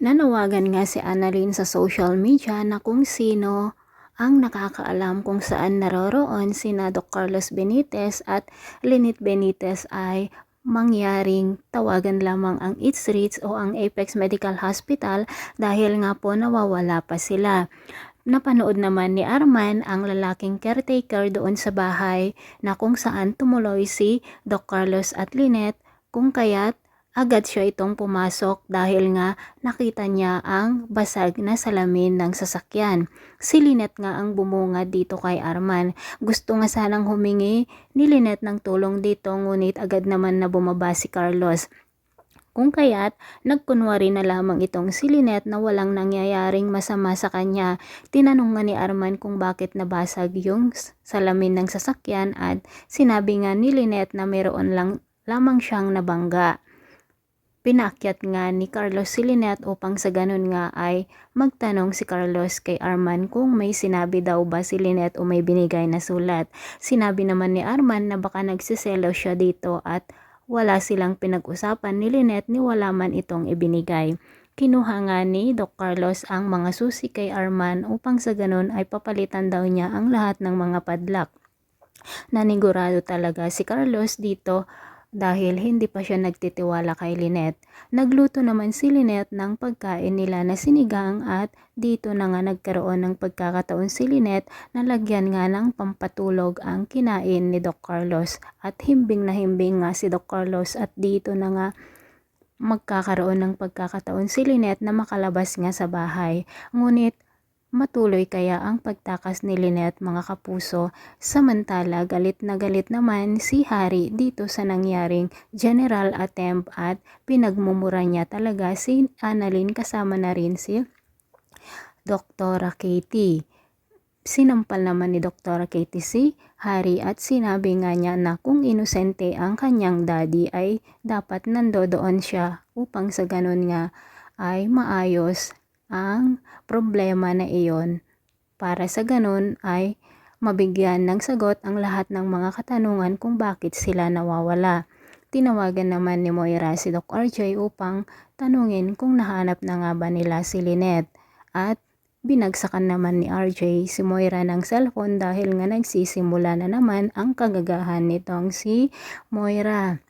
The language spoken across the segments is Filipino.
Nanawagan nga si Annalyn sa social media na kung sino ang nakakaalam kung saan naroroon sina Doc Carlos Benitez at Lynette Benitez ay mangyaring tawagan lamang ang Eats Reach o ang Apex Medical Hospital dahil nga po nawawala pa sila. Napanood naman ni Arman ang lalaking caretaker doon sa bahay na kung saan tumuloy si Doc Carlos at Lynette kung kaya't agad siya itong pumasok dahil nga nakita niya ang basag na salamin ng sasakyan. Si Lynette nga ang bumungad dito kay Arman. Gusto nga sanang humingi ni Lynette ng tulong dito ngunit agad naman na bumaba si Carlos. Kung kaya't nagkunwari na lamang itong si Lynette na walang nangyayaring masama sa kanya. Tinanong nga ni Arman kung bakit nabasag yung salamin ng sasakyan at sinabi nga ni Lynette na meron lang lamang siyang nabangga. Pinakyat nga ni Carlos si Lynette upang sa ganun nga ay magtanong si Carlos kay Arman kung may sinabi daw ba si Lynette o may binigay na sulat. Sinabi naman ni Arman na baka nagsiselo siya dito at wala silang pinag-usapan ni Lynette ni wala man itong ibinigay. Kinuha nga ni Doc Carlos ang mga susi kay Arman upang sa ganun ay papalitan daw niya ang lahat ng mga padlock. Nanigurado talaga si Carlos dito dahil hindi pa siya nagtitiwala kay Lynette. Nagluto naman si Lynette ng pagkain nila na sinigang at dito na nga nagkaroon ng pagkakataon si Lynette na lagyan nga ng pampatulog ang kinain ni Doc Carlos at himbing na himbing nga si Doc Carlos at dito na nga magkakaroon ng pagkakataon si Lynette na makalabas nga sa bahay. Ngunit Matuloy kaya ang pagtakas ni Lynette mga kapuso, samantala galit na galit naman si Harry dito sa nangyaring general attempt at pinagmumura niya talaga si Annalyn kasama na rin si Dr. Katie. Sinampal naman ni Dr. Katie si Harry at sinabi nga niya na kung inosente ang kanyang daddy ay dapat nandoon siya upang sa ganun nga ay maayos ang problema na iyon para sa ganun ay mabigyan ng sagot ang lahat ng mga katanungan kung bakit sila nawawala. Tinawagan naman ni Moira si Doc RJ upang tanungin kung nahanap na nga ba nila si Lynette at binagsakan naman ni RJ si Moira ng cellphone dahil nga nagsisimula na naman ang kagagahan nitong si Moira.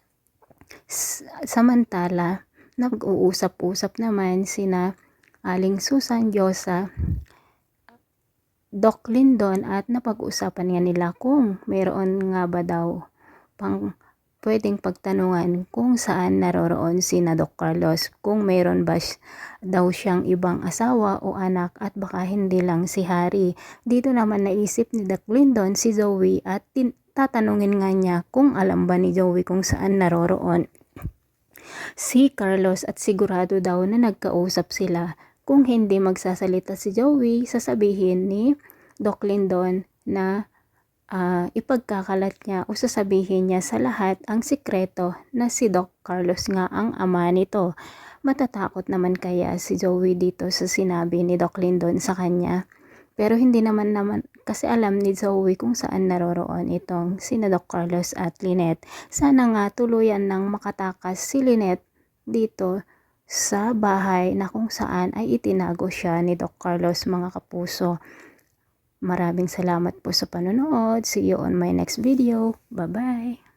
Samantala, nag-uusap-usap naman sina Aling Susan Diyosa, Doc Lindon at napag-usapan nga nila kung mayroon nga ba daw pang pwedeng pagtanungan kung saan naroroon si na Doc Carlos, kung mayroon ba daw siyang ibang asawa o anak at baka hindi lang si Harry. Dito naman naisip ni Doc Lindon si Zoe at tatanungin nga niya kung alam ba ni Zoe kung saan naroroon si Carlos at sigurado daw na nagkausap sila kung hindi magsasalita si Joey, sasabihin ni Doc Lindon na uh, ipagkakalat niya o sasabihin niya sa lahat ang sikreto na si Doc Carlos nga ang ama nito. Matatakot naman kaya si Joey dito sa sinabi ni Doc Lindon sa kanya. Pero hindi naman naman kasi alam ni Zoe kung saan naroroon itong sina Doc Carlos at Lynette. Sana nga tuluyan ng makatakas si Lynette dito sa bahay na kung saan ay itinago siya ni Doc Carlos mga kapuso. Maraming salamat po sa panonood. See you on my next video. Bye-bye.